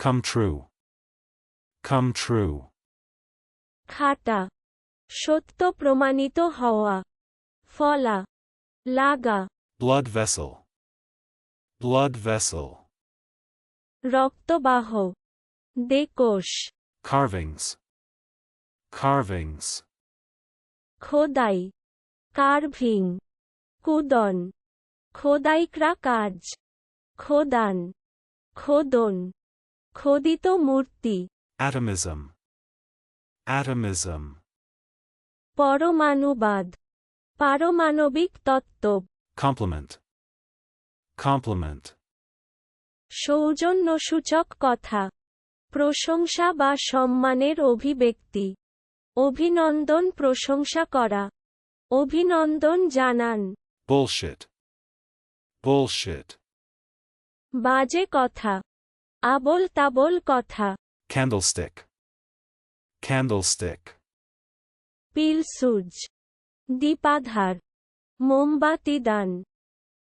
Come true. Come true. খাটা সত্য প্রমাণিত হওয়া ফলা লাগা Blood vessel. Blood vessel. রক্তবাহ দেকোষ Carvings. Carvings. খোদাই কার্ভিং কুদন খোদাইকরা কাজ খোদান খোদন খোদিত মূর্তি Atomism. Atomism. পরমাণুবাদ পারমাণবিক তত্ত্ব Complement. Complement. সৌজন্যসূচক কথা প্রশংসা বা সম্মানের অভিব্যক্তি অভিনন্দন প্রশংসা করা অভিনন্দন জানান Bullshit. Bullshit. বাজে কথা আবোল তাবোল কথা। ক্যান্ডলস্টিক ক্যান্ডলস্টিক পিল সুজ। দীপাধার মোমবাতি দান।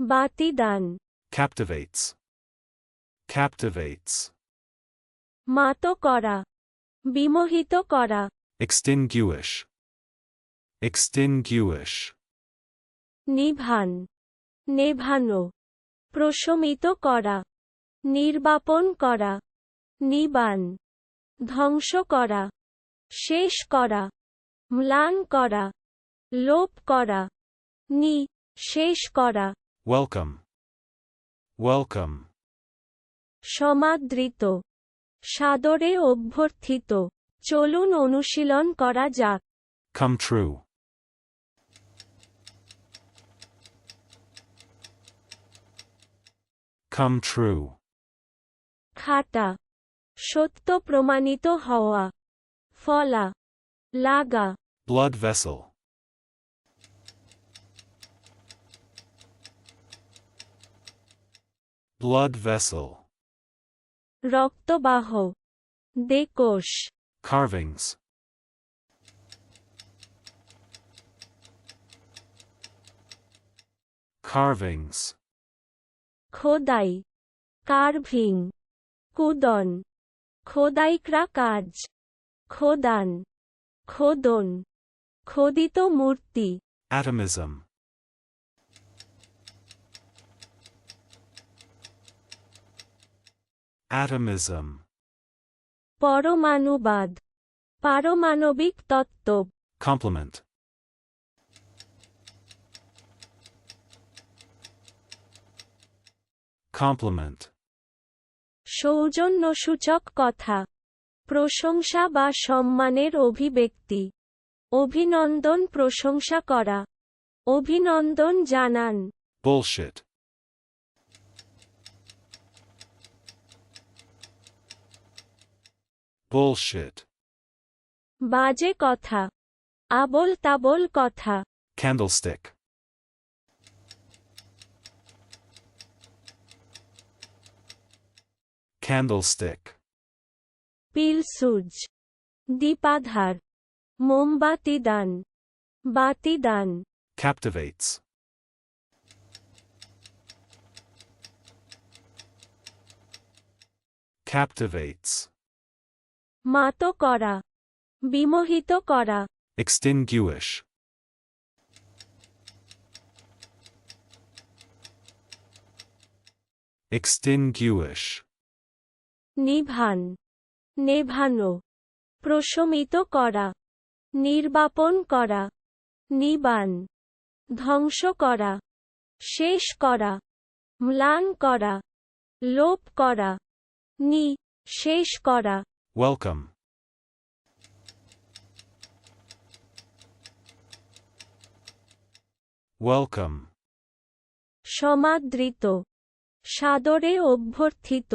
বাতি দান। ক্যাপটিভেটস ক্যাপটিভেটস মাত করা। বিমোহিত করা। এক্সটিনগুয়েশ এক্সটিনগুয়েশ নিভান। নেভানো। প্রশমিত করা। নির্বাপন করা নিবান ধ্বংস করা শেষ করা ম্লান করা লোপ করা নি শেষ করা Welcome. Welcome. সমাদৃত সাদরে অভ্যর্থিত চলুন অনুশীলন করা যাক Come true. Come true. খাটা সত্য প্রমাণিত হওয়া। ফলা। লাগা। Blood ভেসল blood ভেসল রক্তবাহ। দেকোষ। কার্ভিংস কার্ভিংস খোদাই। কার্ভিং। কুদন খোদাইকরা কাজ খোদান খোদন খোদিত মূর্তি Atomism. Atomism. পরমাণুবাদ পারমাণবিক তত্ত্ব Complement. Complement. সৌজন্যসূচক কথা প্রশংসা বা সম্মানের অভিব্যক্তি অভিনন্দন প্রশংসা করা অভিনন্দন জানান Bullshit. Bullshit. বাজে কথা আবল তাবল কথা Candlestick. Candlestick. পিলসুজ দীপাধার মোমবাতি দান বাতি দান Captivates. Captivates. মাত করা বিমোহিত করা Extinguish. Extinguish. নিভান। নেভানো। প্রশমিত করা। নির্বাপন করা। নিবান। ধ্বংস করা। শেষ করা। ম্লান করা। লোপ করা। নি। শেষ করা। Welcome. Welcome. সমাদৃত। সাদরে অভ্যর্থিত।